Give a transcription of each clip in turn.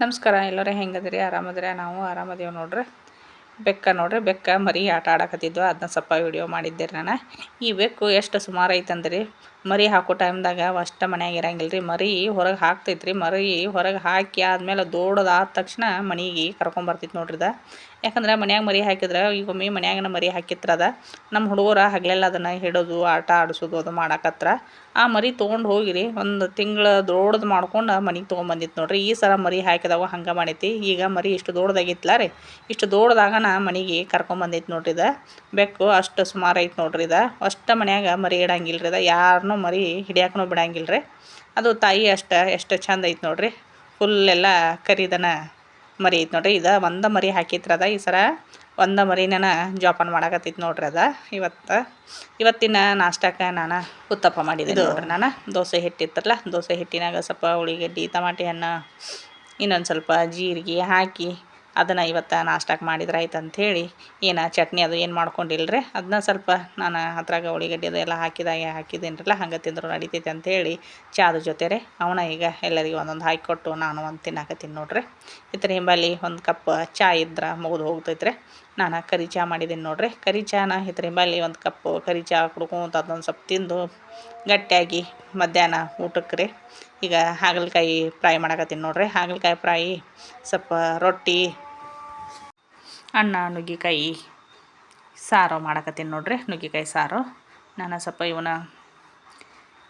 ನಮಸ್ಕಾರ ಎಲ್ಲರೂ, ಹೆಂಗದಿರಿ? ಆರಾಮದಿರಿ? ನಾವು ಆರಾಮದೇವು ನೋಡ್ರಿ. ಬೆಕ್ಕ ನೋಡ್ರಿ, ಬೆಕ್ಕ ಮರಿ ಆಟ ಆಡಕತ್ತಿದ್ವು ಅದನ್ನ ಸ್ವಲ್ಪ ವಿಡಿಯೋ ಮಾಡಿದ್ದೆ ರೀ ನಾನು. ಈ ಬೆಕ್ಕು ಎಷ್ಟು ಸುಮಾರು ಐತಂದ್ರಿ? ಮರಿ ಹಾಕೋ ಟೈಮ್ದಾಗ ಅಷ್ಟ ಮನ್ಯಾಗ ಇರಂಗಿಲ್ಲ ರೀ ಮರಿ ಹೊರಗೆ ಹಾಕ್ತೈತ್ರಿ. ಮರಿ ಹೊರಗೆ ಹಾಕಿ ಆದ್ಮೇಲೆ ದೊಡ್ಡದಾದ ತಕ್ಷಣ ಮನೆಗೆ ಕರ್ಕೊಂಬರ್ತೈತೆ ನೋಡ್ರಿದ ಯಾಕಂದ್ರೆ ಮನ್ಯಾಗ ಮರಿ ಹಾಕಿದ್ರೆ ಈಗ ಒಮ್ಮೆ ಮನ್ಯಾಗನ ಮರಿ ಹಾಕಿತ್ರದ ನಮ್ಮ ಹುಡುಗರ ಹಗಲೆಲ್ಲ ಅದನ್ನು ಹಿಡೋದು ಆಟ ಆಡಿಸೋದು ಅದು ಮಾಡಾಕತ್ರ. ಆ ಮರಿ ತೊಗೊಂಡು ಹೋಗಿರಿ. ಒಂದು ತಿಂಗಳ ದೊಡ್ಡದು ಮಾಡ್ಕೊಂಡು ಮನೆಗೆ ತೊಗೊಂಬಂದಿತ್ತು ನೋಡ್ರಿ. ಈ ಸಲ ಮರಿ ಹಾಕಿದಾಗ ಹಂಗೆ ಮಾಡೈತಿ. ಈಗ ಮರಿ ಇಷ್ಟು ದೊಡ್ಡದಾಗಿತ್ತಲ್ಲ ರೀ. ಇಷ್ಟು ದೊಡ್ಡದಾಗನ ಮನೆಗೆ ಕರ್ಕೊಂಬಂದೈತಿ ನೋಡ್ರಿ ಇದು. ಬೆಕ್ಕು ಅಷ್ಟು ಸುಮಾರು ಐತೆ ನೋಡ್ರಿ ಇದು. ಅಷ್ಟು ಮನ್ಯಾಗ ಮರಿ ಇಡಂಗಿಲ್ಲ ರೀ ಇದು ಮರಿ ಹಿಡಿಯಾಕನು ಬಿಡಂಗಿಲ್ಲ ರೀ ಅದು ತಾಯಿ ಅಷ್ಟು ಎಷ್ಟು ಚಂದ ಐತೆ ನೋಡ್ರಿ. ಫುಲ್ ಎಲ್ಲ ಕರಿದನ ಮರಿ ಐತೆ ನೋಡ್ರಿ. ಇದು ಒಂದು ಮರಿ ಹಾಕಿತ್ರದ ಈ ಸರ ಒಂದು ಮರಿನ ಜೋಪಾನ ಮಾಡಕತ್ತೈತಿ ನೋಡ್ರಿ ಅದ. ಇವತ್ತು ಇವತ್ತಿನ ನಾಷ್ಟಕ್ಕೆ ನಾನು ಉತ್ತಪ್ಪ ಮಾಡಿದ್ದೆ ನೋಡ್ರಿ ನಾನು. ದೋಸೆ ಹಿಟ್ಟಿತ್ತಲ್ಲ ದೋಸೆ ಹಿಟ್ಟಿನಾಗ ಸ್ವಲ್ಪ ಉಳ್ಳಿಗಡ್ಡಿ ಟಮಾಟಿ ಹಣ್ಣು ಇನ್ನೊಂದು ಸ್ವಲ್ಪ ಜೀರಿಗೆ ಹಾಕಿ ಅದನ್ನು ಇವತ್ತು ನಾಷ್ಟಕ್ಕೆ ಮಾಡಿದ್ರೆ ಆಯ್ತು ಅಂಥೇಳಿ ಏನು ಚಟ್ನಿ ಅದು ಏನು ಮಾಡ್ಕೊಂಡಿಲ್ರಿ? ಅದನ್ನ ಸ್ವಲ್ಪ ನಾನು ಅದ್ರಾಗ ಉಳ್ಳಿಗಡ್ಡೆ ಅದು ಎಲ್ಲ ಹಾಕಿದಾಗೆ ಹಾಕಿದ್ದೇನ್ರಲ್ಲ ಹಂಗೆ ತಿಂದರು ನಡಿತೈತೆ ಅಂಥೇಳಿ ಚಾದ ಜೊತೆ ರೀ ಅವನ ಈಗ ಎಲ್ಲರಿಗೂ ಒಂದೊಂದು ಹಾಕಿಕೊಟ್ಟು ನಾನು ಒಂದು ತಿನ್ನಾಕತ್ತೀನಿ ನೋಡ್ರಿ. ಇತರ ಹಿಂಬಲ್ಲಿ ಒಂದು ಕಪ್ ಚಾ ಇದ್ರೆ ಮುಗಿದು ಹೋಗ್ತೈತ್ರಿ. ನಾನು ಕರಿ ಚಾ ಮಾಡಿದ್ದೀನಿ ನೋಡ್ರಿ. ಕರಿ ಚಾನ ಇದ್ರ ಹಿಂಬಲ್ಲಿ ಒಂದು ಕಪ್ಪು ಕರಿ ಚಾ ಕುಡ್ಕೊಂತ ಅದೊಂದು ಸ್ವಲ್ಪ ತಿಂದು ಗಟ್ಟಿಯಾಗಿ ಮಧ್ಯಾಹ್ನ ಊಟಕ್ಕೆ ರೀ ಈಗ ಹಾಗಲಕಾಯಿ ಫ್ರೈ ಮಾಡಕತ್ತೀನಿ ನೋಡ್ರಿ. ಹಾಗಲಕಾಯಿ ಫ್ರೈ ಸ್ವಲ್ಪ ರೊಟ್ಟಿ ಅನ್ನ ನುಗ್ಗಿಕಾಯಿ ಸಾರು ಮಾಡಕತ್ತೀನಿ ನೋಡ್ರಿ. ನುಗ್ಗಿಕಾಯಿ ಸಾರು. ನಾನು ಸ್ವಲ್ಪ ಇವನ್ನ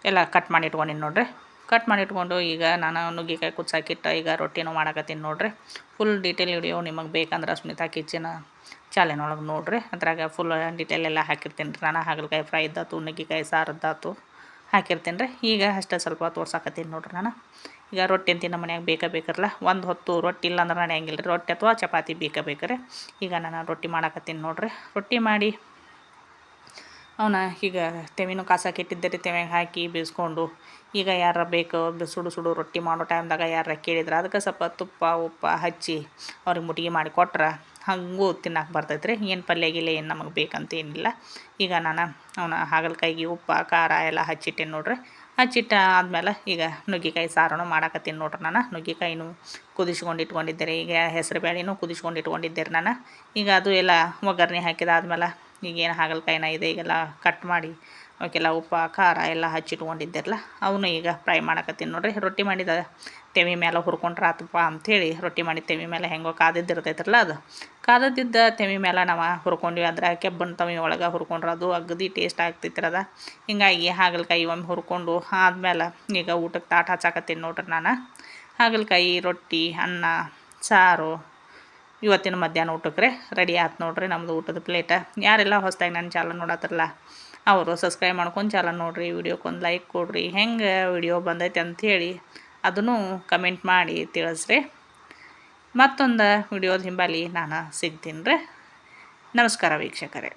ಎಲ್ಲ ಕಟ್ ಮಾಡಿ ಇಟ್ಕೊಂಡಿನಿ ನೋಡ್ರಿ. ಕಟ್ ಮಾಡಿ ಇಟ್ಕೊಂಡು ಈಗ ನಾನು ನುಗ್ಗಿಕಾಯಿ ಕುಚ್ಚಾಕಿಟ್ಟು ಈಗ ರೊಟ್ಟಿನೂ ಮಾಡಕತ್ತೀನಿ ನೋಡ್ರಿ. ಫುಲ್ ಡೀಟೇಲ್ ಹಿಡಿಯೋ ನಿಮಗೆ ಬೇಕಂದ್ರೆ ಸ್ಮಿತಾ ಕಿಚನ್ ಚಾಲೆನೊಳಗೆ ನೋಡ್ರಿ. ಅದ್ರಾಗ ಫುಲ್ ಡೀಟೇಲ್ ಎಲ್ಲ ಹಾಕಿರ್ತೀನಿ ರೀ. ನಾನು ಹಾಗಲಕಾಯಿ ಫ್ರೈ ಇದ್ದಾತು ನುಗ್ಗಿಕಾಯಿ ಸಾರದ್ದಾತು ಹಾಕಿರ್ತೀನಿ ರೀ ಈಗ ಅಷ್ಟೇ ಸ್ವಲ್ಪ ತೋರ್ಸಾಕತ್ತೀನಿ ನೋಡ್ರಿ ನಾನು. ಈಗ ರೊಟ್ಟಿ ಅಂತೀನಿ ನಮ್ಮ ಮನ್ಯಾಗ ಬೇಕಾ ಬೇಕರಲ್ಲ ಒಂದು ಹೊತ್ತು ರೊಟ್ಟಿ ಇಲ್ಲ ಅಂದ್ರೆ ಹೆಂಗಿಲ್ಲ ರೀ ರೊಟ್ಟಿ ಅಥವಾ ಚಪಾತಿ ಬೇಕಾ ಬೇಕ್ರಿ? ಈಗ ನಾನು ರೊಟ್ಟಿ ಮಾಡಾಕತ್ತೀನಿ ನೋಡ್ರಿ. ರೊಟ್ಟಿ ಮಾಡಿ ಅವನ ಈಗ ತೆವಿನೂ ಕಾಸಾಕಿಟ್ಟಿದ್ದೆ ರೀ ತೆವ್ಯಾಗ ಹಾಕಿ ಬೇಯಿಸ್ಕೊಂಡು ಈಗ ಯಾರ ಬೇಕು ಸುಡು ಸುಡು ರೊಟ್ಟಿ ಮಾಡೋ ಟೈಮ್ದಾಗ ಯಾರ ಕೇಳಿದ್ರೆ, ಅದಕ್ಕೆ ಸ್ವಲ್ಪ ತುಪ್ಪ, ಉಪ್ಪ ಹಚ್ಚಿ ಅವ್ರಿಗೆ ಮುಟ್ಟಿಗೆ ಮಾಡಿ ಕೊಟ್ರೆ ಹಂಗೂ ತಿನ್ನಕ್ಕೆ ಬರ್ತೈತೆ ರೀ ಏನು ಪಲ್ಯ ಗಿಲ್ಯ ಏನು ನಮಗೆ ಬೇಕಂತ ಏನಿಲ್ಲ. ಈಗ ನಾನು ಅವನ ಹಾಗಲಕಾಯಿಗೆ ಉಪ್ಪು, ಖಾರ ಎಲ್ಲ ಹಚ್ಚಿಟ್ಟೇನೆ ನೋಡ್ರಿ. ಹಚ್ಚಿಟ್ಟ ಆದಮೇಲೆ ಈಗ ನುಗ್ಗಿಕಾಯಿ ಸಾರನು ಮಾಡಾಕತ್ತೀನಿ ನೋಡ್ರಿ ನಾನು. ನುಗ್ಗಿಕಾಯಿನೂ ಕುದಿಸ್ಕೊಂಡು ಇಟ್ಕೊಂಡಿದ್ದೆ ರೀ. ಈಗ ಹೆಸರು ಬೇಳೆನೂ ಕುದಿಸ್ಕೊಂಡು ಇಟ್ಕೊಂಡಿದ್ದೆ ರೀ ನಾನು. ಈಗ ಅದು ಎಲ್ಲ ಒಗ್ಗರಣೆ ಹಾಕಿದಾದ್ಮೇಲೆ ಈಗೇನು ಹಾಗಲಕಾಯಿನ ಇದೆ ಈಗೆಲ್ಲ ಕಟ್ ಮಾಡಿ, ಅವಕ್ಕೆಲ್ಲ ಉಪ್ಪು, ಖಾರ ಎಲ್ಲ ಹಚ್ಚಿಟ್ಕೊಂಡಿದ್ದಿರಲ್ಲ ಅವನು ಈಗ ಫ್ರೈ ಮಾಡಕತ್ತೀನಿ ನೋಡ್ರಿ. ರೊಟ್ಟಿ ಮಾಡಿದ ತೆವಿ ಮೇಲೆ ಹುರ್ಕೊಂಡ್ರೆ ಆತಪ್ಪ ಅಂಥೇಳಿ ರೊಟ್ಟಿ ಮಾಡಿ ತೆವಿ ಮೇಲೆ ಹೆಂಗೋ ಕಾದಿದ್ದಿರ್ತೈತ್ರಲ್ಲ ಅದು. ಕಾದದ್ದಿದ್ದ ತೆವಿ ಮೇಲೆ ನಾವು ಹುರ್ಕೊಂಡ್ವಿ, ಅಂದ್ರೆ ಕೆಬ್ಬನ ತವಿ ಒಳಗೆ ಹುರ್ಕೊಂಡ್ರೆ ಅದು ಅಗದಿ ಟೇಸ್ಟ್ ಆಗ್ತಿತ್ತಿರದ ಹಿಂಗಾಗಿ ಹಾಗಲಕಾಯಿ ಒಮ್ಮೆ ಹುರ್ಕೊಂಡು ಆದ್ಮೇಲೆ ಈಗ ಊಟಕ್ಕೆ ತಾಟ ಹಚ್ಚಾಕತ್ತೀನಿ ನೋಡ್ರಿ ನಾನು. ಹಾಗಲಕಾಯಿ, ರೊಟ್ಟಿ, ಅನ್ನ, ಸಾರು ಇವತ್ತಿನ ಮಧ್ಯಾಹ್ನ ಊಟಕ್ಕೆ ರೆಡಿ ಆಯ್ತು ನೋಡ್ರಿ ನಮ್ಮದು ಊಟದ ಪ್ಲೇಟ. ಯಾರೆಲ್ಲ ಹೊಸ್ದಾಗಿ ನನ್ನ ಚಾಲನ್ ನೋಡತ್ತಿರಲ್ಲ ಅವರು ಸಬ್ಸ್ಕ್ರೈಬ್ ಮಾಡ್ಕೊಂಡು ಚಾಲನ್ ನೋಡಿರಿ ವಿಡಿಯೋಕ್ಕೊಂದು ಲೈಕ್ ಕೊಡ್ರಿ, ಹೆಂಗೆ ವಿಡಿಯೋ ಬಂದೈತೆ ಅಂಥೇಳಿ ಅದನ್ನು ಕಮೆಂಟ್ ಮಾಡಿ ತಿಳಿಸ್ರಿ. ಮತ್ತೊಂದು ವಿಡಿಯೋದ ಹಿಂಬಾಲಿ ನಾನು ಸಿಗ್ತೀನಿ ರೀ. ನಮಸ್ಕಾರ ವೀಕ್ಷಕರೇ.